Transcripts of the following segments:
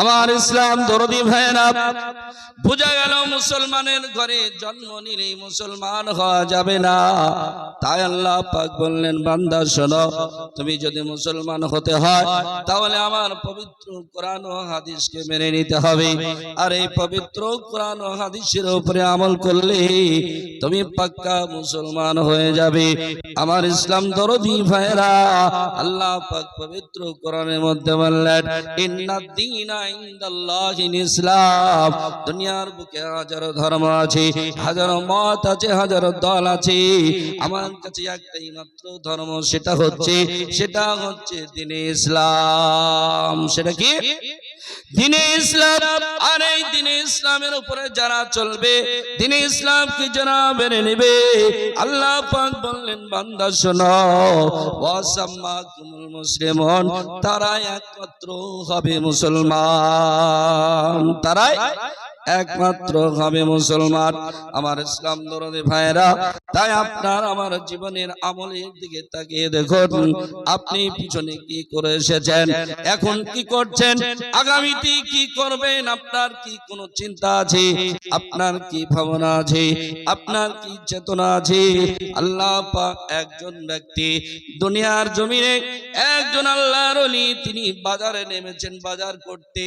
আমার ইসলাম দরদি ভাইরা বোঝা গেল মুসলমানের ঘরে জন্ম নিলেই মুসলমান হওয়া যাবে না। তাই আল্লাহ পাক বললেন বান্দা শোনো তুমি যদি মুসলমান হতে হয় তাহলে আমার পবিত্র কোরআন ও হাদিসকে মেনে নিতে হবে। আর এই পবিত্র কোরআন ও হাদিসের উপরে আমল করলে তুমি পাক্কা মুসলমান হয়ে যাবে। আমার ইসলাম দরদি ভাইরা আল্লাহ পাক পবিত্র কোরআনের মধ্যে বললেন ইন্নাদ দীনা ইনদাল্লাহিল ইসলাম দুনিয়ার বুকে ধর্ম আছে মত আছে দল আছে। আমার কাছে একটাই মাত্র ধর্ম, সেটা হচ্ছে সেটা হচ্ছে দিনে ইসলাম। সেটা কি? দিনে ইসলাম। আর এই দিনে ইসলামের উপরে যারা চলবে, দিনে ইসলামকে যারা মেনে নেবে, আল্লাহ পাক বললেন, বান্দা শোনো তারা একমাত্র হবে মুসলমান। তারাই একমাত্র হবে মুসলমান। আমার ইসলাম দরদে ভাইরা তাই আপনার আমার জীবনের আমলের দিকে তাকিয়ে দেখুন। আপনি পিছনে কি করে এসেছেন? এখন কি করছেন? আগামীতে কি করবেন? আপনার কি কোনো চিন্তা আছে? আপনার কি ভাবনা আছে? আপনার কি চেতনা আছে? আল্লাহ পাক একজন ব্যক্তি দুনিয়ার জমিনে, একজন আল্লাহর তিনি বাজারে নেমেছেন বাজার করতে।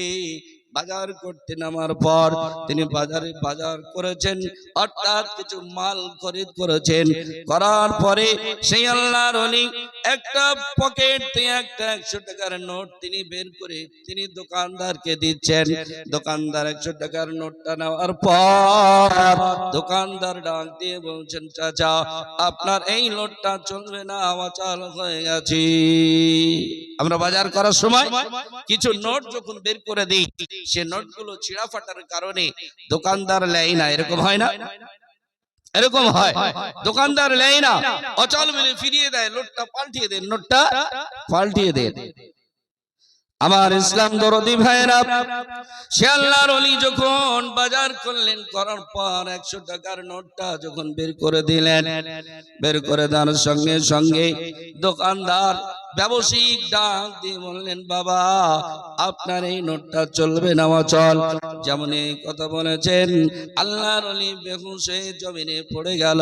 বাজার করতে নামার পর তিনি বাজারে, বাজার করেছেন, অর্থাৎ কিছু মাল খরিদ করেছেন। করার পরে সেই আল্লাহর অলি একটা পকেট থেকে একটা একশো টাকার নোট তিনি বের করে তিনি দোকানদারকে দিচ্ছেন। দোকানদার একশো টাকার নোটটা নেওয়ার পর দোকানদার ডাক দিয়ে বলছেন, চাচা, আপনার এই নোটটা চলবে না অচল হয়ে গেছে। আমরা বাজার করার সময় কিছু নোট যখন বের করে দিই সে নোটগুলো ছিঁড়া ফাটার কারণে দোকানদার লেয় না। এরকম হয় না? এরকম হয় দোকানদার লেয় না। অচল বলে ফিরিয়ে দেয় নোটটা পাল্টিয়ে দেন নোটটা পাল্টিয়ে দেন আমার ইসলাম দরদি ভাইরা সে আল্লাহর অলি যখন বাজার করলেন করার পর একশো টাকার নোটটা যখন বের করে দিলেন বের করে দেওয়ার সঙ্গে সঙ্গে দোকানদার ব্যবসায়িক ডাক দিয়ে বললেন, বাবা, আপনার এই নোটটা চলবে না অচল যেমন এই কথা বলেছেন, আল্লাহর অলি হয়ে জমিনে পড়ে গেল।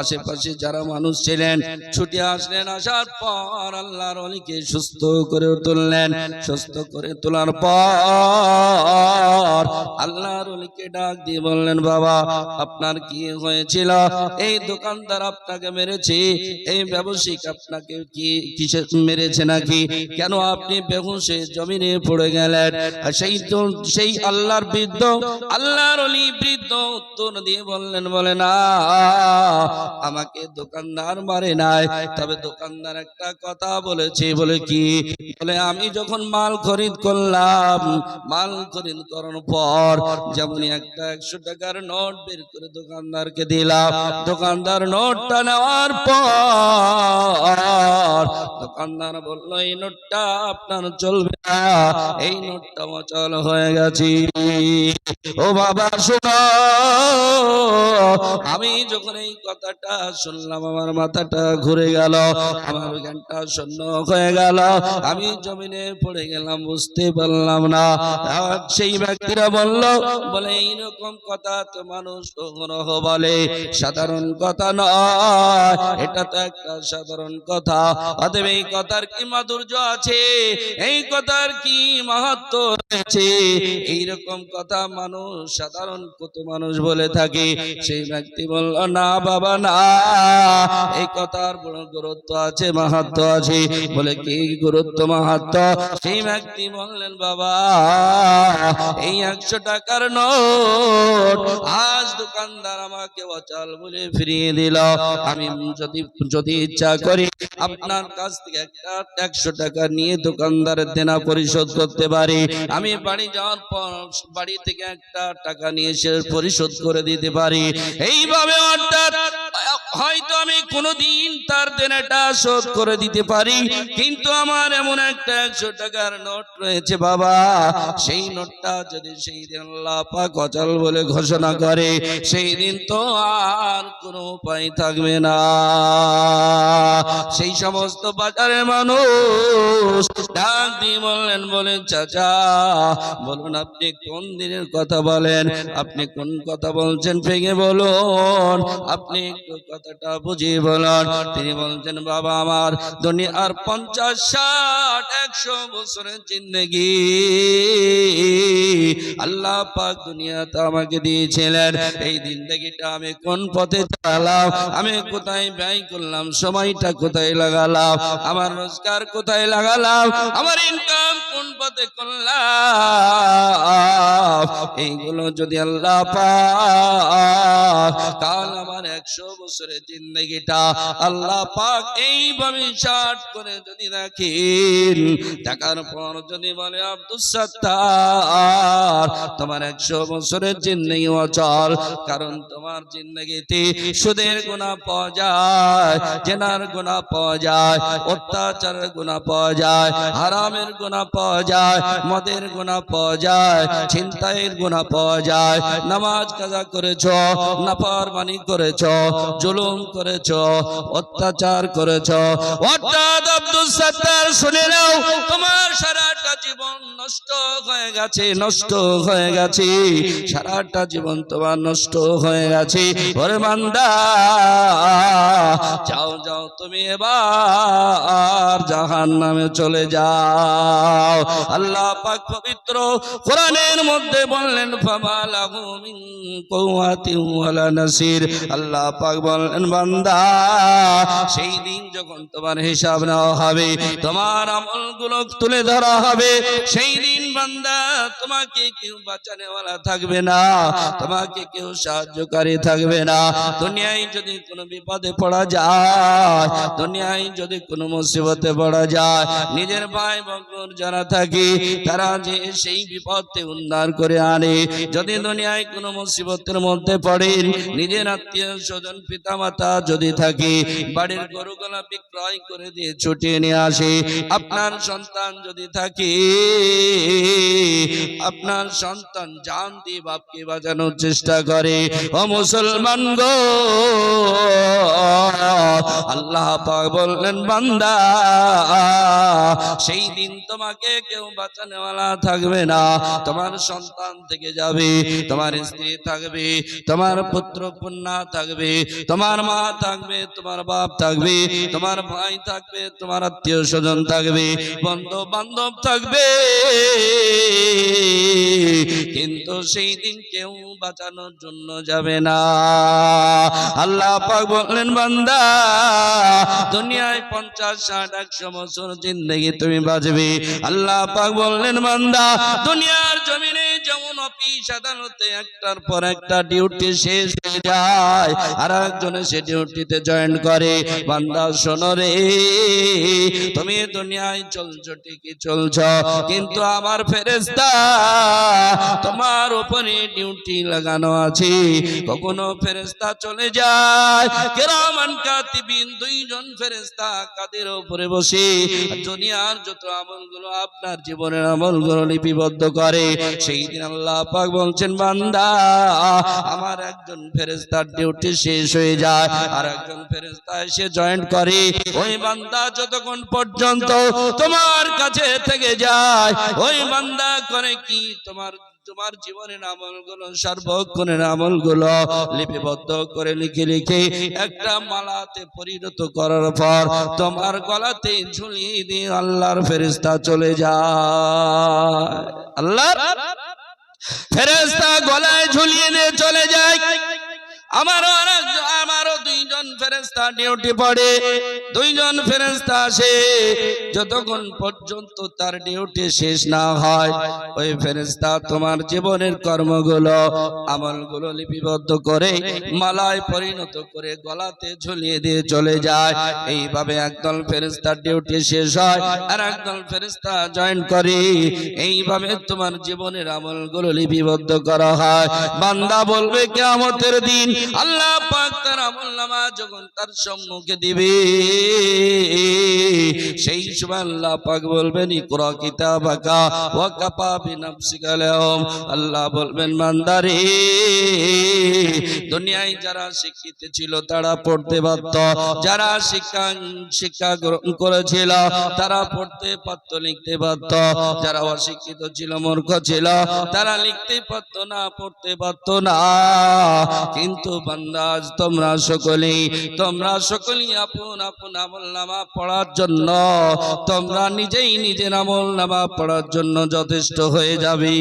আশেপাশে যারা মানুষ ছিলেন, ছুটে আসলেন, আসার পর আল্লাহর অলিকে সুস্থ করে তুললেন। সুস্থ করে তোলার পর আল্লাহর অলিকে ডাক দিয়ে বললেন, বাবা, আপনার কি হয়েছিল? এই দোকানদার আপনাকে মেরেছে, এই ব্যবসায়িক আপনাকে কি কিসে মেরেছে নাকি? কেন আপনি বেহুশে জমিনে পড়ে গেলেন? আর সেই তো, সেই আল্লাহর বৃদ্ধ, আল্লাহর অলি বৃদ্ধ উত্তর দিয়ে বললেন, বলে, না, আমাকে দোকানদার মারে নাই। তবে দোকানদার একটা কথা বলেছে, বলে কি? বলে, আমি যখন মাল খরিদ করলাম, মাল খরিদ করার পর যেমন একটা একশো টাকার নোট বের করে দোকানদারকে দিলাম, দোকানদার নোটটা নেওয়ার পর দোকানদার বলল, এই নোটটা আপনার চলবে না। এই নোটটা অচল হয়ে গেছে। ও বাবা, শোনো। আমি যখন এই কথাটা শুনলাম, আমার মাথাটা ঘুরে গেল। আমার জ্ঞানটা শূন্য হয়ে গেল। আমি জমিনে পড়ে গেলাম, বুঝতে পারলাম না। সেই ব্যক্তিরা বলল, বলে, এইরকম কথা তো মানুষ কখনো বলে। সাধারণ কথা নয়। এটা তো একটা সাধারণ কথা। অতএব এই কথার কি মাধুর্য আছে? এই কথার কি মাহাত্ম রয়েছে এইরকম কথা মানুষ, সাধারণ কত মানুষ বলে থাকে। সেই ব্যক্তি বলল, না বাবা, না। এই কথার বড় গুরুত্ব আছে, মাহাত্ম আছে। বলে, কি গুরুত্ব, মাহাত্ম? সেই ব্যক্তি বললেন, বাবা, এই একশো টাকার নোট আজ দোকানদার আমাকে অচল বলে ফিরিয়ে দিল। আমি যদি যদি ইচ্ছা করি আপনার কাছ থেকে একশো টাকা নিয়ে দোকানদারের দেনা পরিশোধ করতে পারি। আমি বাড়ি যাওয়ার পর বাড়ি থেকে একটা টাকা নিয়ে সে পরিশোধ করে দিতে পারি। এইভাবে অর্থাৎ, হয়তো আমি কোনোদিন তার দেনাটা শোধ করে দিতে পারি, কিন্তু আমার এমন একটা একশো টাকার নোট রয়েছে বাবা। সেই নোটটা যদি সেই দিন পাক অচল বলে ঘোষণা করে, সেই দিন তো আর কোনো উপায় থাকবে না। সেই সমস্ত বাজার বাজারের মানুষ। ডাক বললেন, বলেন, চাচা, বলুন, আপনি কোন দিনের কথা বলেন? আপনি কোন কথা বলছেন? ভেঙে বলুন। আপনি একটু কথাটা বুঝিয়ে বলুন। তিনি বলছেন, বাবা আমার, দুনিয়ার পঞ্চাশ, ষাট, একশো বছরের জিন্দগি। আল্লাহ পাক দুনিয়াতে আমাকে দিয়েছিলেন। এই জিন্দগিটা আমি কোন পথে চালাম আমি কোথায় ব্যয় করলাম? সময়টা কোথায় লাগালাম? আমার রোজগার কোথায় লাগালাম? আমার ইনকাম কোন পথে করলাম? এইগুলো যদি আল্লাহ কাল আমার একশো বছরের জিন্দগিটা আল্লাহ পাক এইভাবে শার্ট করে যদি রাখেন টাকার পর যদি বলে আব্দুল সত্তার, তোমার একশো বছরের জিন্দগি অচল, কারণ তোমার জিন্দগিতে সুদের গুণা পাওয়া যায়, জেনার গুণা পাওয়া যায়, অত্যাচারের গুণা পাওয়া যায়, হারামের গুণা পাওয়া যায় মদের গুণা পাওয়া যায় ছিনতাইয়ের গুণা পাওয়া যায় নামাজ কাজা করেছ নাফরমানি করেছ জুলুম করেছ অত্যাচার করেছ। অর্থাৎ আব্দুল সত্তার শুনে নাও তোমার সারাটা জীবন নষ্ট হয়ে গেছে নষ্ট হয়ে গেছে। সারাটা জীবন তোমার নষ্ট হয়ে গেছে। ওরে বান্দা যাও যাও তুমি এবার। জাহান নামে চলে যাও। আল্লাহ পাক পবিত্র কোরআনের মধ্যে বললেন নাসির। আল্লাহ পাক বললেন, বান্দা, সেই দিন যখন তোমার হিসাব নেওয়া হবে, তোমার আমলগুলো তুলে ধরা হবে, সেই দিন বান্দা, তোমাকে কেউ বাঁচানেওয়ালা থাকবে না, তোমাকে কেউ সাহায্যকারী থাকবে না। দুনিয়ায় যদি কোনো বিপদে পড়া যায়, দুনিয়ায় যদি কোনো মুসিবতে পড়া যায়। নিজের ভাই বকর যারা থাকে, তারা যে সেই বিপদকে উদ্ধার করে আনে। যদি দুনিয়ায় কোনো মুসিবতের মধ্যে পড়েন, নিজের আত্মীয় স্বজন পিতা মাতা যদি থাকে, বাড়ির গরুগুলা বিক্রয় করে দিয়ে ছুটিয়ে নিয়ে আসে। আপনার সন্তান যদি থাকে, আপনার সন্তান জান দিয়ে বাপকে বাঁচানোর চেষ্টা করে। ও মুসলমান গো, আল্লাহ পাক বললেন, বান্দা সেই দিন তোমাকে কেউ বাঁচানোওয়ালা থাকবে না। তোমার সন্তান থেকে যাবে, তোমার স্ত্রী থাকবে, তোমার পুত্র, কন্যা থাকবে, তোমার মা থাকবে, তোমার বাপ থাকবে, তোমার ভাই থাকবে, তোমার আত্মীয় স্বজন থাকবে বন্ধু বান্ধব থাকবে। কিন্তু সেই দিন কেউ বাঁচানোর জন্য যাবে না। আল্লাহ পাক বললেন, বান্দা, দুনিয়ায় পঞ্চাশ ষাট একশো বছর জিন্দগি তুমি বাঁচবে। আল্লাহ পাক বললেন দুনিয়ার জমিনে যেমন অফিস আদালতে একটার পর একটা ডিউটি শেষ হয়ে যায় আর একজনে সে ডিউটিতে জয়েন করে। বান্দা তুমি দুনিয়ায় ঠিকই চলছ, কিন্তু আমার ফেরেস্তা তোমার উপরে ডিউটি লাগানো আছে। কখনো ফেরেস্তা চলে যায়, কেরামান, কাতিবিন, দুইজন ফেরেস্তা কাদের উপরে বসে। দুনিয়ার যত আমলগুলো আপনার জীবনের আমলগুলো লিপিবদ্ধ করে, সেই দিন আল্লাহ পাক বলছেন, বান্দা, আমার একজন ফেরেস্তার ডিউটি শেষ হয়ে যায়, আর একজন ফেরেস্তা এসে জয়েন্ট করে। ওই বান্দা যতক্ষণ পর্যন্ত তোমার কাছে থেকে যায়, ওই বান্দা করে কি তোমার তোমার জীবনের আমলগুলো সর্বক্ষণের আমলগুলো লিপিবদ্ধ করে লিখে লিখে একটা মালাতে পরিণত করার পর তোমার গলাতে ঝুলিয়ে দিয়ে আল্লাহর ফেরিস্তা চলে যা আল্লাহ ফেরেস্তা গলায় ঝুলিয়ে নিয়ে চলে যায়। আমারও আমারও দুইজন ফেরেস্তা ডিউটি পড়ে। দুইজন ফেরেস্তা আসে। যতক্ষণ পর্যন্ত তার ডিউটি শেষ না হয়, ওই ফেরেস্তা তোমার জীবনের কর্মগুলো, আমলগুলো লিপিবদ্ধ করে, মালায় পরিণত করে গলাতে ঝুলিয়ে দিয়ে চলে যায়। এইভাবে একদল ফেরেস্তার ডিউটি শেষ হয়, আর একদল ফেরেস্তা জয়েন করে। এইভাবে তোমার জীবনের আমলগুলো লিপিবদ্ধ করা হয়। বান্দা বলবে কেমতের দিন আল্লাহ পাক তার নামা যখন তার সম্মুখে দিবে সেই সময় আল্লাহ পাক বলবেন, ইকরা কিতাবাকা ওয়া কাফা বিনাফসিকা আল-ইয়াওম আল্লাহ বলবেন, বান্দারে, দুনিয়ায় যারা শিক্ষিত ছিল তারা পড়তে পারত যারা শিক্ষা শিক্ষা গ্রহণ করেছিল তারা পড়তে পারত, লিখতে পারত যারা অশিক্ষিত ছিল, মূর্খ ছিল, তারা লিখতে পারত না, পড়তে পারত না। কিন্তু বান্দা, আজ তোমরা সকলেই তোমরা সকলেই আপন আপন আমল নামা পড়ার জন্য। তোমরা নিজেই নিজের আমল নামা পড়ার জন্য যথেষ্ট হয়ে যাবে।